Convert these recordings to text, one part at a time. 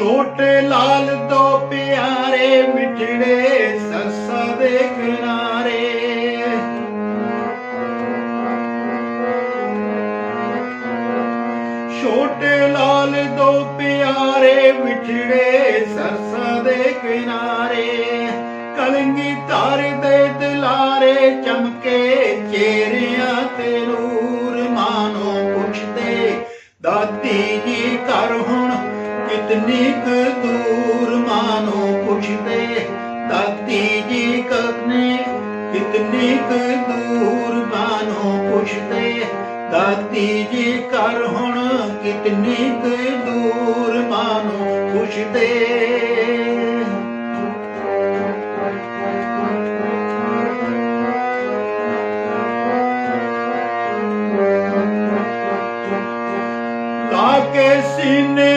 ਛੋਟੇ ਲਾਲ ਦੋ ਪਿਆਰੇ ਵਿਛੜੇ ਸਰਸਾ ਦੇ ਕਿਨਾਰੇ। ਛੋਟੇ ਲਾਲ ਦੋ ਪਿਆਰੇ ਵਿਛੜੇ ਸਰਸਾ ਦੇ ਕਿਨਾਰੇ। ਕਲੰਗੀ ਧਾਰ ਦੇ ਦਿਲਾਰੇ, ਚਮਕੇ ਚਿਹਰਿਆਂ ਤੇ ਨੂਰ। ਮਾਨੋ ਪੁੱਛਦੇ, ਦਾਤੀ ਜੀ ਘਰ ਹੁਣ ਕਿਤਨੀ ਦੂਰ ਮਾਨੋ ਪੁੱਛਦੇ ਦਾਤੀ ਜੀ ਕਰਨੇ ਕਿਤਨੀ ਕੁ ਦੂਰ ਮਾਨੋ ਪੁੱਛਦੇ ਦਾਤੀ ਜੀ ਕਰ ਹੁਣ। ਕਿਤਨੀ ਦੂਰ ਮਾਨੋ ਪੁੱਛਦੇ। ਲਾ ਕੇ ਸੀਨੇ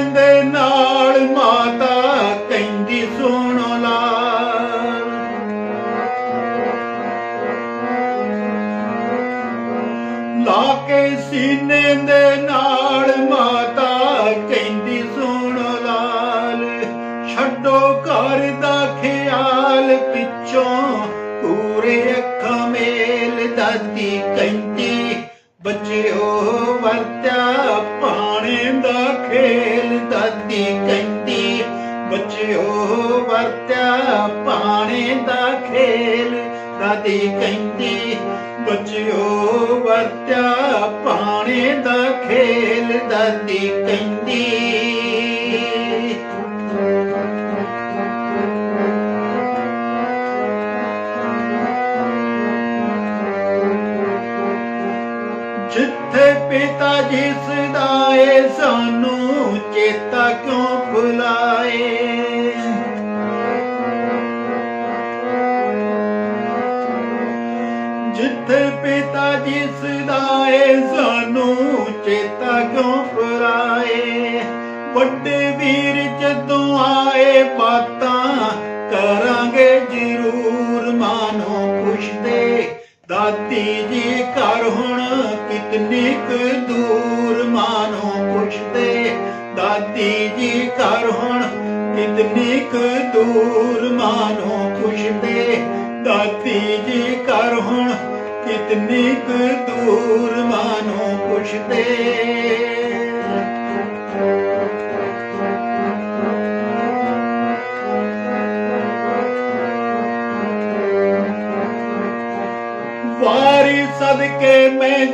ਲਾ ਕੇ ਸੀਨੇ ਦੇ ਨਾਲ ਮਾਤਾ ਕਹਿੰਦੀ, ਸੁਣ ਲਾਲ, ਛੱਡੋ ਘਰ ਦਾ ਖਿਆਲ, ਪਿੱਛੋਂ ਪੂਰੇ ਅੱਖਾਂ ਮੇਲ ਦਾਦੀ ਕਹਿੰਦੀ, ਬੱਚਿਓ, ਵਰਤਿਆ ਪਾਣੇ ਦਾ ਖੇਲ ਦਾਦੀ ਕਹਿੰਦੀ, ਬੱਚਿਓ, ਵਰਤਿਆ ਪਾਣੇ ਦਾ ਖੇਲ ਦਾਦੀ ਕਹਿੰਦੀ, ਬੱਚਿਓ ਵਰਤਿਆ ਪਾਣੇ ਦਾ ਖੇਲ ਦਾਦੀ ਕਹਿੰਦੀ ਜਿੱਥੇ ਪਿਤਾ ਜੀ ਸਦਾਏ ਸਾਨੂੰ ਚੇਤਾ ਕਿਉਂ ਭੁਲਾਏ? ਜਿੱਥੇ ਪਿਤਾ ਜੀ ਸਦਾਏ ਸਾਨੂੰ ਚੇਤਾ ਕਿਉਂ ਭੁਲਾਏ ਵੱਡੇ ਵੀਰ ਜਦੋਂ ਆਏ ਬਾਤਾਂ ਕਰਾਂਗੇ ਜ਼ਰੂਰ, ਮਾਨੋ ਖੁਸ਼ ਪੁੱਛਦੇ ਦਾਦੀ ਜੀ ਘਰ ਹੁਣ ਕਿਤਨੀ ਕੁ ਦੂਰ, ਮਾਨੋ ਖੁਸ਼ ਪੁੱਛਦੇ ਦਾਦੀ ਜੀ ਘਰ ਹੁਣ ਕਿਤਨੀ ਕੁ ਦੂਰ, ਮਾਨੋ ਖੁਸ਼ ਪੁੱਛਦੇ ਦਾਦੀ ਜੀ ਘਰ ਹੁਣ ਕਿਤਨੀ ਕੁ ਦੂਰ ਮਾਨੋ ਪੁੱਛਦੇ। ਵਾਰੀ ਸਦਕੇ ਮੈਂ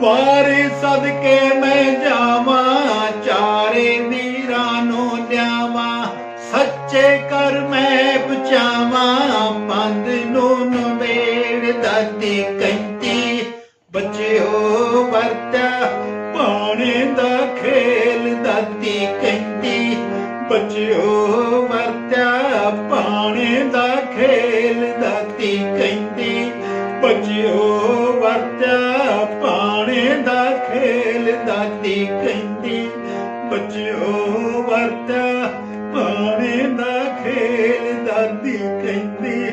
ਵਾਰੀ ਸਦਕੇ ਮੈਂ ਜਾਵਾਂ, ਚਾਰੇ ਵੀਰਾਂ ਨੂੰ ਨਿਆਵਾਂ ਸੱਚੇ ਕਰ ਮੈਂ ਬਚਾਵਾਂ ਪੰਦ ਨੂੰ ਨਵੇੜ ਦਾਦੀ ਕਹਿੰਦੀ ਬਚਿਓ ਵਰਤਿਆ ਪਾਣੇ ਦਾ ਖੇਲ ਦਾਦੀ ਕਹਿੰਦੀ ਬਚਿਓ ਵਰਤਿਆ ਦਾਦੀ ਕਹਿੰਦੀ, ਬੱਚਿਓ, ਵਰਤਾ ਪਾਣੇ ਦਾ ਖੇਲ ਦਾਦੀ ਕਹਿੰਦੀ,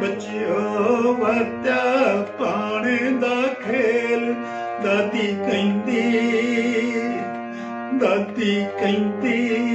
ਬੱਚਿਓ, ਵਰਤਾ ਪਾਣੇ ਦਾ ਖੇਲ ਦਾਦੀ ਕਹਿੰਦੀ ਦਾਦੀ ਕਹਿੰਦੀ